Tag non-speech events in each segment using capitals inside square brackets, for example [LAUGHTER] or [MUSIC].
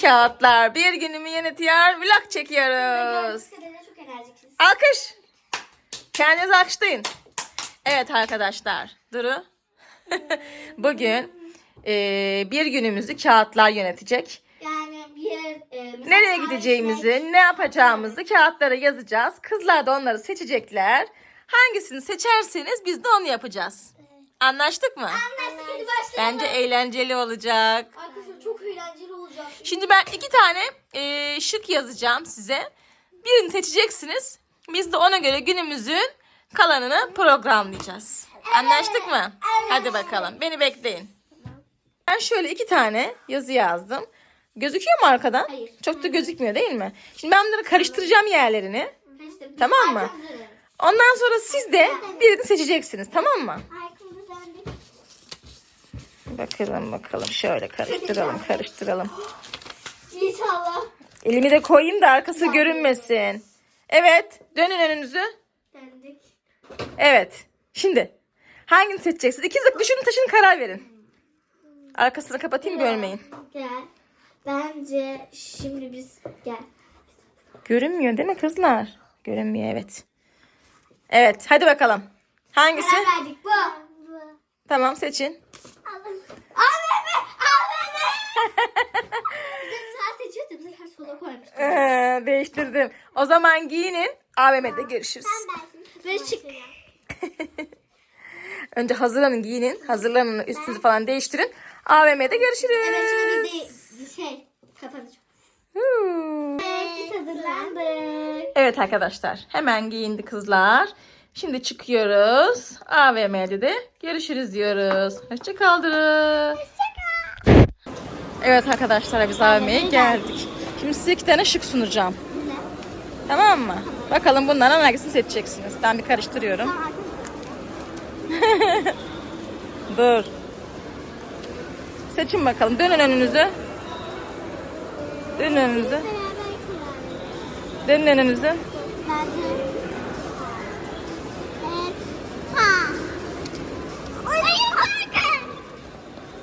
Kağıtlar bir günümü yönetiyor. Vlog çekiyoruz. Alkış. Kendinizi alkışlayın. Evet arkadaşlar. Duru. [LAUGHS] Bugün eee, bir günümüzü kağıtlar yönetecek. Yani bir. E, Nereye gideceğimizi, ne yapacağımızı kağıtlara yazacağız. Kızlar da onları seçecekler. Hangisini seçerseniz biz de onu yapacağız. Anlaştık mı? Anlaştık. Bence eğlenceli olacak. Arkadaşlar eğlenceli olacak. Şimdi ben iki tane e, şık yazacağım size. Birini seçeceksiniz. Biz de ona göre günümüzün kalanını programlayacağız. Anlaştık mı? Hadi bakalım. Beni bekleyin. Ben şöyle iki tane yazı yazdım. Gözüküyor mu arkadan? Hayır. Çok da gözükmüyor değil mi? Şimdi ben bunları karıştıracağım yerlerini. Tamam mı? Ondan sonra siz de birini seçeceksiniz. Tamam mı? Bakalım bakalım. Şöyle karıştıralım karıştıralım. İnşallah. Elimi de koyayım da arkası görünmesin. Evet. Dönün önünüzü. Döndük. Evet. Şimdi hangini seçeceksiniz? İkiniz de düşünün taşın karar verin. Arkasını kapatayım görmeyin. Gel. Bence şimdi biz gel. Görünmüyor değil mi kızlar? Görünmüyor evet. Evet hadi bakalım. Hangisi? Karar verdik bu. Tamam seçin. Seçiyoruz da biz her sola koymuştuk. Ee, değiştirdim. O zaman giyinin. AVM'de görüşürüz. Ve çık. Önce hazırlanın giyinin. Hazırlanın üstünüzü falan değiştirin. AVM'de görüşürüz. Evet şimdi bir de şey kapanış. Huu. Evet biz hazırlandık. Evet arkadaşlar hemen giyindi kızlar. Şimdi çıkıyoruz. AVM'de de görüşürüz diyoruz. Hoşça kaldırın. Evet arkadaşlar biz AVM'ye geldik. Şimdi size iki tane şık sunacağım. Tamam mı? Bakalım bunlardan hangisini seçeceksiniz. Ben bir karıştırıyorum. [LAUGHS] Dur. Seçin bakalım. Dönün önünüzü. Dönün önünüzü. Dönün önünüzü.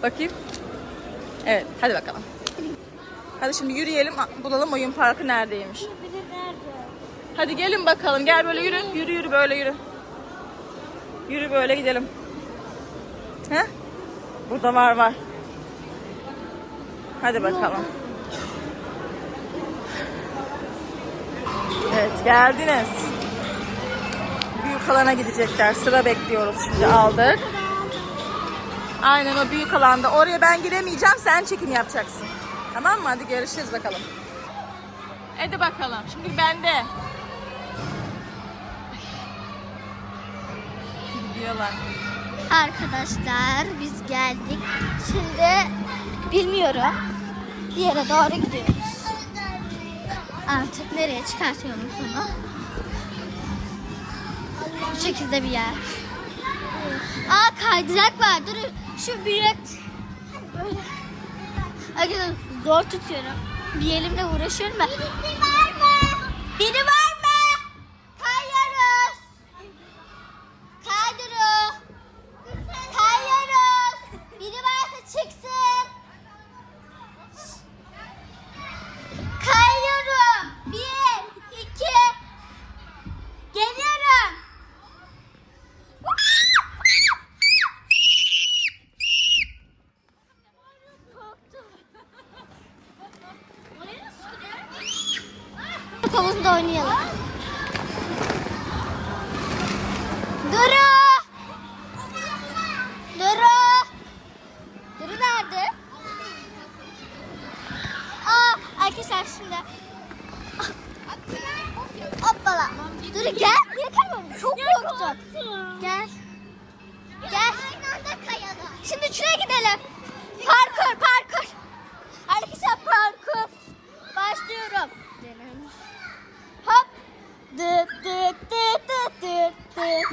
Bakayım. Evet, hadi bakalım. Hadi şimdi yürüyelim, bulalım oyun parkı neredeymiş. Hadi gelin bakalım, gel böyle yürü. Yürü yürü böyle yürü. Yürü böyle gidelim. He? Burada var var. Hadi bakalım. Evet, geldiniz. Büyük alana gidecekler. Sıra bekliyoruz şimdi aldık. Aynen o büyük alanda. Oraya ben giremeyeceğim. Sen çekim yapacaksın. Tamam mı? Hadi görüşürüz bakalım. Hadi bakalım. Şimdi bende. Gidiyorlar. Arkadaşlar biz geldik. Şimdi bilmiyorum. Bir yere doğru gidiyoruz. Artık nereye çıkartıyorum onu? Bu şekilde bir yer. Aa kaydırak var. Dur şu büyük. Böyle. Arkadaşlar zor tutuyorum. Bir elimle uğraşıyorum ben. Biri var mı? Biri var Duru gel. Niye kaymadın? Çok korktum. Gel. Gel. Şimdi şuraya gidelim. Parkur, parkur. Arkadaşlar parkur. Başlıyorum. Hop. Dıt dıt dıt dıt dıt dıt.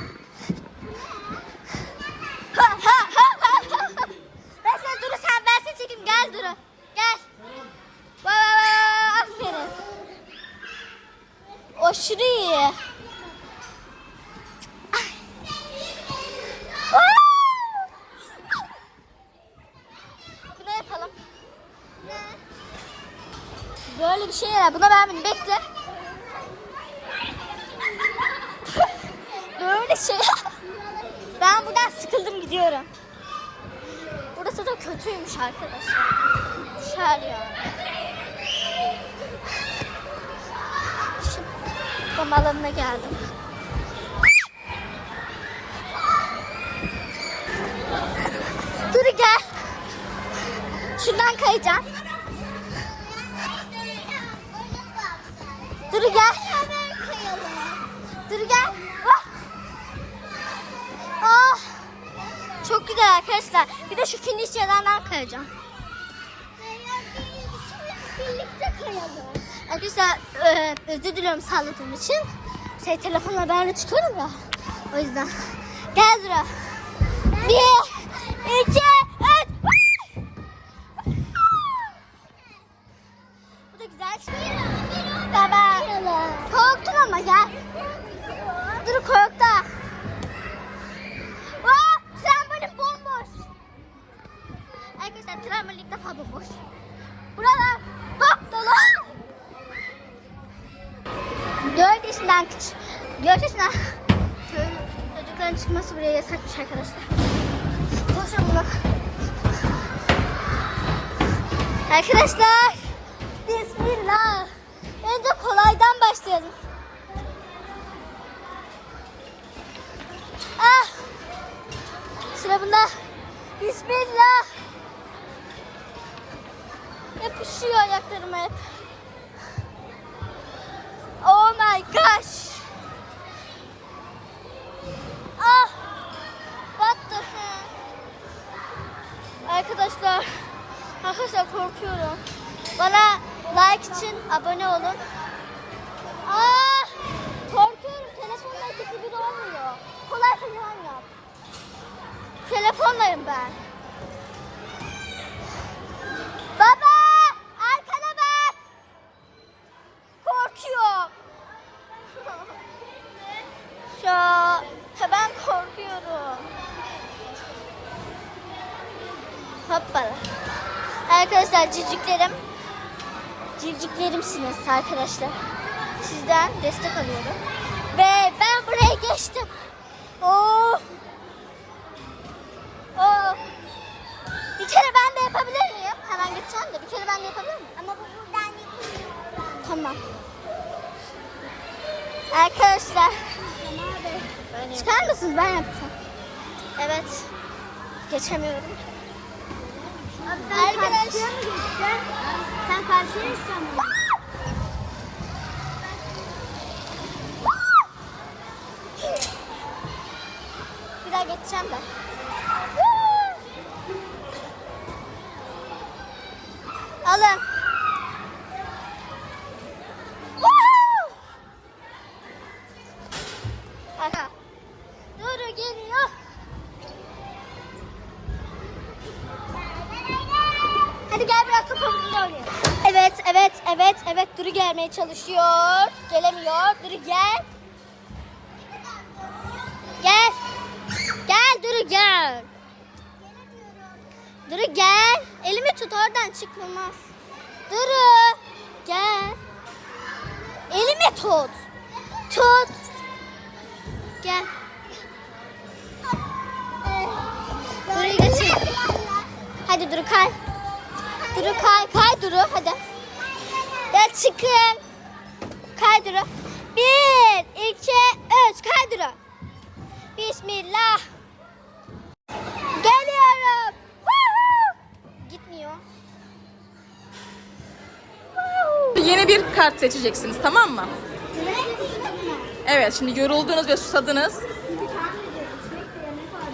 Ha ha ha ha ha. Ben sen Duru sen ben seni çekeyim gel Duru. Gel. Vay vay Aşırı iyi. Yapalım? Böyle bir şey ya. Buna ben bekle. Böyle şey. Ben buradan sıkıldım gidiyorum. Burası da kötüymüş arkadaşlar. Düşer ya. Spam alanına geldim. Dur gel. Şuradan kayacağım. Dur gel. Dur gel. Ah. Ah. Çok güzel arkadaşlar. Bir de şu finish yerlerden kayacağım. Birlikte kayalım. Arkadaşlar e, özür diliyorum salladığım için. Şey telefonla ben de çıkıyorum ya. O yüzden. Gel Dura. Bir, iki, Arkadaşlar. Arkadaşlar korkuyorum. Bana like için abone olun. Aa! Korkuyorum. Telefonla ikisi bir olmuyor. Kolay falan yap. Telefondayım ben. Baba! Arkana bak! Korkuyorum. [LAUGHS] ya ben korkuyorum. Hoppala. Arkadaşlar civciklerim. Civciklerimsiniz arkadaşlar. Sizden destek alıyorum. Ve ben buraya geçtim. Oo. Oo. Bir kere ben de yapabilir miyim? Hemen geçeceğim de bir kere ben de yapabilir miyim? Ama bu buradan yapılmıyor. Tamam. Arkadaşlar. Çıkar mısınız? Ben yapacağım. Evet. Geçemiyorum. Sen karşıya mı geçeceksin? Bir daha geçeceğim de. Alın. Duru gelmeye çalışıyor. Gelemiyor. Duru gel. Gel. Gel Duru gel. Duru gel. Elimi tut oradan çıkmaz. Duru gel. Elimi tut. Tut. Gel. Duru'yu geçin. Hadi Duru kay. Duru kay. Kay Duru hadi. Ya çıkın. Kay Duru. Bir, iki, üç. Kay Duru. Bismillah. Geliyorum. Gitmiyor. Yeni bir kart seçeceksiniz tamam mı? Evet şimdi yoruldunuz ve susadınız.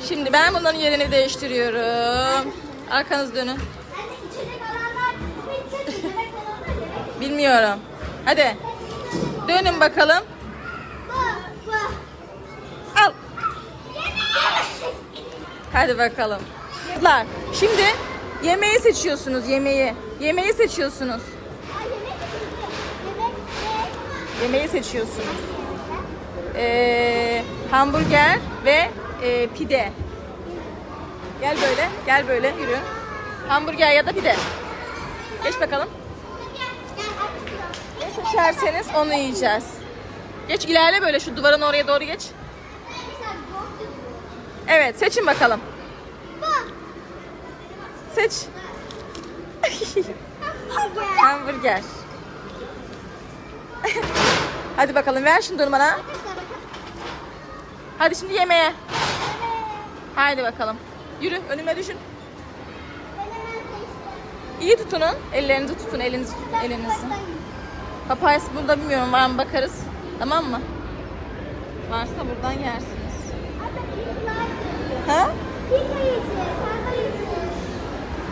Şimdi ben bunların yerini değiştiriyorum. Arkanız dönün. Bilmiyorum. Hadi. Dönün bakalım. Al. Hadi bakalım. Çocuklar, Şimdi yemeği seçiyorsunuz yemeği. Yemeği seçiyorsunuz. Yemeği seçiyorsunuz. Ee, hamburger ve e, pide. Gel böyle, gel böyle yürü. Hamburger ya da pide. Geç bakalım. Seçerseniz onu yiyeceğiz. Geç ilerle böyle şu duvarın oraya doğru geç. Evet seçin bakalım. Seç. Hamburger. Hadi bakalım ver onu bana. Hadi şimdi yemeğe. Haydi bakalım. Yürü önüme düşün. İyi tutunun. Ellerinizi tutun. Elinizi tutun. Elinizi. Papayası burada bilmiyorum var mı bakarız. Tamam mı? Varsa buradan yersiniz. Ha?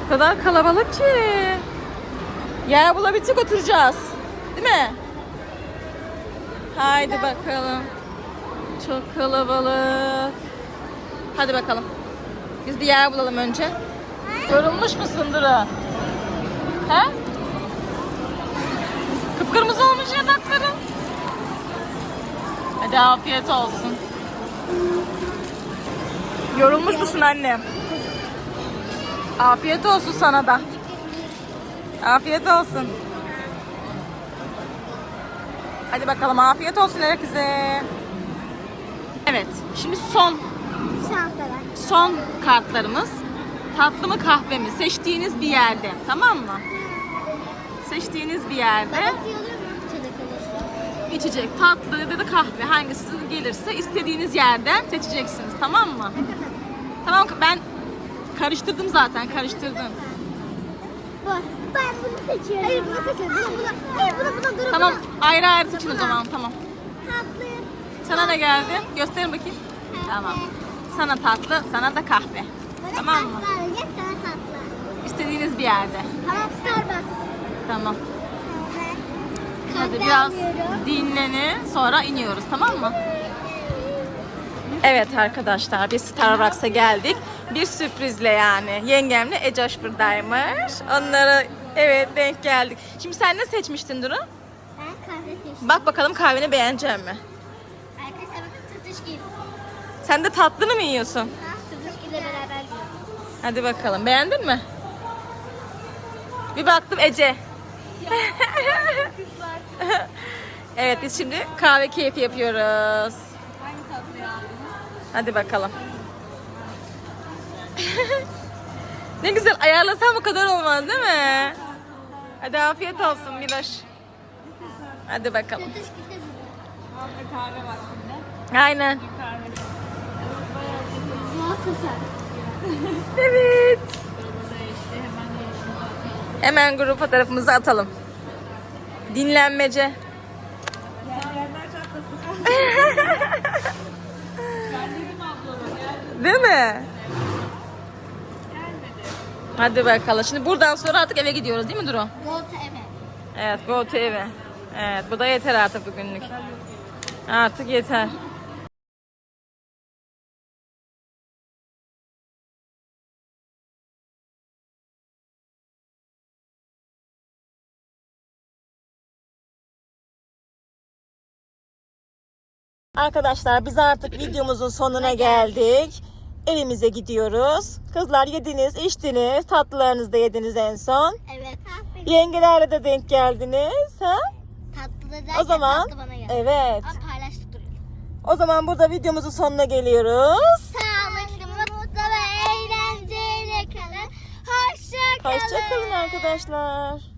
Kadar kalabalık ki. Yer bulabilsek oturacağız. Değil mi? Haydi bakalım. Çok kalabalık. Hadi bakalım. Biz bir yer bulalım önce. Yorulmuş musun Duru? He? Kıpkırmızı olmuş yanakların. Hadi afiyet olsun. Yorulmuş musun annem? Afiyet olsun sana da. Afiyet olsun. Hadi bakalım afiyet olsun herkese. Evet, şimdi son son kartlarımız. Tatlı mı kahve mi? Seçtiğiniz bir yerde. Tamam mı? Seçtiğiniz bir yerde içecek, tatlı ya da kahve hangisi gelirse istediğiniz yerden seçeceksiniz. Tamam mı? Tamam ben karıştırdım zaten karıştırdım. Ben bunu seçiyorum. Hayır bunu seçiyorum. Hayır buna buna dur. Tamam ayrı ayrı seçin o zaman tamam. Tatlı. Sana ne geldi? Gösterin bakayım. Tamam. Sana tatlı, sana da kahve. Bana Tamam mı? sana tatlı. İstediğiniz bir yerde. Tamam Starbucks. Tamam. Hadi biraz dinlenin sonra iniyoruz tamam mı? Evet arkadaşlar biz Starbucks'a geldik. Bir sürprizle yani. Yengemle Ecoş buradaymış. Onlara evet denk geldik. Şimdi sen ne seçmiştin Duru? Ben kahve seçtim. Bak bakalım kahveni beğenecek mi? Arkadaşlar bakın tırtışki. Sen de tatlını mı yiyorsun? Ha, ile beraber yiyorum. Hadi bakalım. Beğendin mi? Bir baktım Ece. [LAUGHS] evet biz şimdi kahve keyfi yapıyoruz. Hadi bakalım. [LAUGHS] ne güzel ayarlasam bu kadar olmaz değil mi? Hadi afiyet olsun Miloş. Hadi bakalım. Aynen. Evet. Hemen grup fotoğrafımızı atalım. Dinlenmece. [LAUGHS] Değil mi? Hadi bakalım. Şimdi buradan sonra artık eve gidiyoruz değil mi Duru? Go to eve. Evet, go to eve. Evet, bu da yeter artık bugünlük. Artık yeter. Arkadaşlar biz artık videomuzun sonuna geldik. Evimize gidiyoruz. Kızlar yediniz, içtiniz. Tatlılarınızı da yediniz en son. Evet. Yengelerle de denk geldiniz. Ha? Tatlı da derken O zaman tatlı bana geldi. evet. Ama paylaştık duruyor. O zaman burada videomuzun sonuna geliyoruz. Sağlıklı, mutlu ve eğlenceli kalın. Hoşça kalın. Hoşçakalın arkadaşlar.